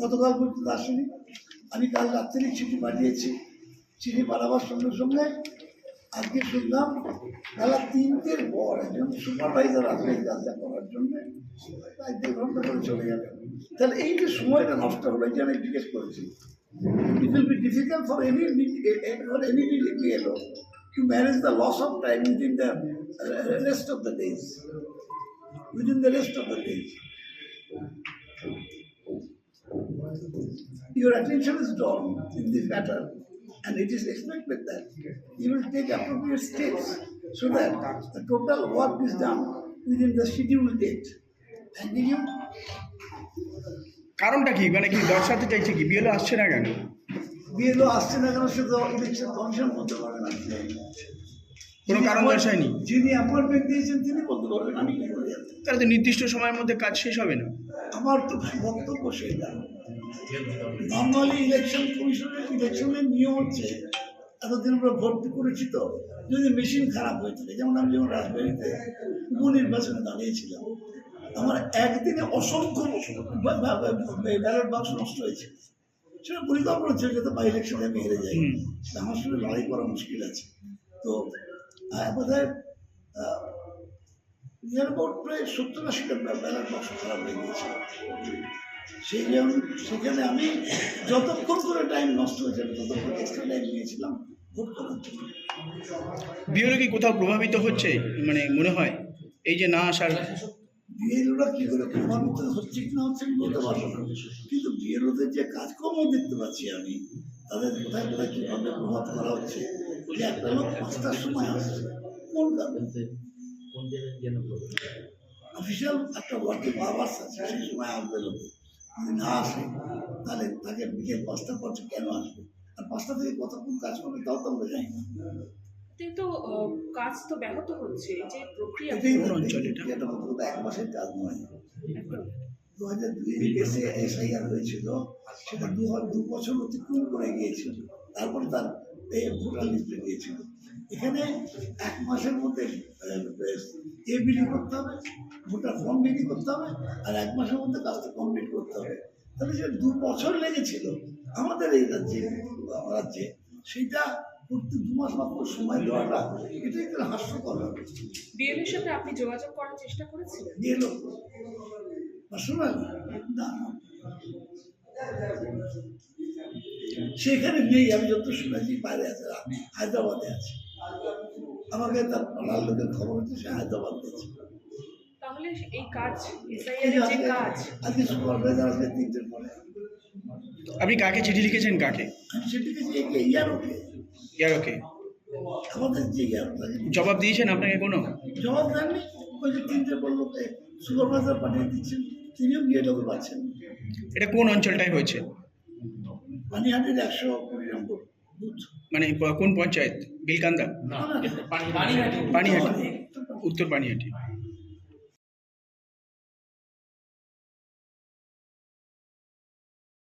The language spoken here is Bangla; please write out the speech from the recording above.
গতকাল পর্যন্ত আসেনি আমি কাল রাত্রে চিঠি পাঠিয়েছি চিঠি পাঠাবার সঙ্গে সঙ্গে আজকে শুনলাম বেলা তিনটের পর একজন সুপারভাইজার আসবে কাজটা করার জন্য তাই দেড় ঘণ্টা করে চলে যাবে তাহলে এই যে সময়টা নষ্ট হলো এই যে আমি জিজ্ঞেস করেছি will be difficult for any for any BLO to manage the loss of time within the uh, rest of the days. Within the rest of the days. Your attention is drawn in this matter, and it is expected that you will take appropriate steps so that the total work is done within the scheduled date. And you কারণটা কি মানে কি দর্শাতে চাইছে কি বিএলও আসছে না কেন বিএলও আসছে না কেন সে তো ইলেকশন কমিশন বলতে পারবে না কোনো কারণ দর্শায়নি। যিনি অ্যাপয়েন্টমেন্ট দিয়েছেন তিনি বলতে পারবেন আমি কি করে? তাহলে তো নির্দিষ্ট সময়ের মধ্যে কাজ শেষ হবে না। আমার তো বক্তব্য সেটা নর্মালি ইলেকশন কমিশনের ইলেকশনের নিয়ম হচ্ছে এতদিন আমরা ভর্তি করেছি তো যদি মেশিন খারাপ হয়ে থাকে যেমন আমি যখন রাজবাড়িতে উপনির্বাচনে দাঁড়িয়েছিলাম আমার একদিনে অসংখ্য ব্যালট বাক্স নষ্ট হয়েছে। সেটা পরিকল্পনা ছিল যাতে বাই ইলেকশনে আমি হেরে যাই। আমার সঙ্গে লড়াই করা মুশকিল আছে। তো বোধ হয় নিয়ার অ্যাবাউট প্রায় সত্তর আশিটা ব্যালট বাক্স খারাপ হয়ে গিয়েছে। সেই জন্য সেখানে আমি যতক্ষণ করে টাইম নষ্ট হয়েছে আমি ততক্ষণ এক্সট্রা টাইম নিয়েছিলাম ভোট করার জন্য। বিএলও কি কোথাও প্রভাবিত হচ্ছে? মানে মনে হয় এই যে না আসার বিএলওরা কী করে প্রভাবিত হচ্ছে কি না হচ্ছে বলতে পারব না। কিন্তু বিএলওদের যে কাজকর্ম দেখতে পাচ্ছি আমি তাদের কোথায় কোথায় কীভাবে প্রভাব করা হচ্ছে যে পাঁচটার সময় আসছে অফিসিয়াল একটা ওয়ার্কিং আওয়ার্স আছে সেই সময় আসবে লোক। যদি না আসে তাহলে তাকে বিকেল পাঁচটা পর কেন আসবে? আর পাঁচটা থেকে কতক্ষণ কাজ করবে তাও তো আমরা জানি না। কিন্তু কাজ তো ব্যাহত হচ্ছে যে প্রক্রিয়া এটাই কোন তো অঞ্চল এটা? এটা অন্তত এক মাসের কাজ নয়। দু হাজার দুই এসআইআর হয়েছিল সেটা দু বছর অতিক্রম করে গিয়েছিল। তারপরে তার এই ভোটার লিস্টে গিয়েছিল এখানে এক মাসের মধ্যে এ বিলি করতে হবে ভোটার ফর্ম বিলি করতে হবে আর এক মাসের মধ্যে কাজটা কমপ্লিট করতে হবে তাহলে যে দু বছর লেগেছিল আমাদের এই রাজ্যে রাজ্যে সেইটা করতে দু মাস মাত্র সময় দেওয়াটা এটাই একটা হাস্যকর ব্যাপার। বিএলের সাথে আপনি যোগাযোগ করার চেষ্টা করেছিলেন দিয়ে লোক পার্সোনাল না না। সেখানে নেই আমি যত শুনেছি বাইরে আছে হায়দ্রাবাদে আছে। আমাকে তার পাড়ার লোকের খবর হচ্ছে সে হায়দ্রাবাদে আছে তাহলে এই কাজ এই এসআইআর যে যে আজকে- তিনটের পরে। আপনি কাকে চিঠি লিখেছেন কাকে? আমি আমাদের যে জবাব দিয়েছেন আপনাকে কোনো? জবাব দেননি ওই যে তিনটে বলল সুপারভাইজার পাঠিয়ে দিচ্ছেন তিনিও গিয়ে পাচ্ছেন। এটা কোন অঞ্চলটায় হয়েছে? পানিহাটির একশো কুড়ি নম্বর মানে কোন পঞ্চায়েত? বিলকান্দা? পানিহাটি। উত্তর পানিহাটি।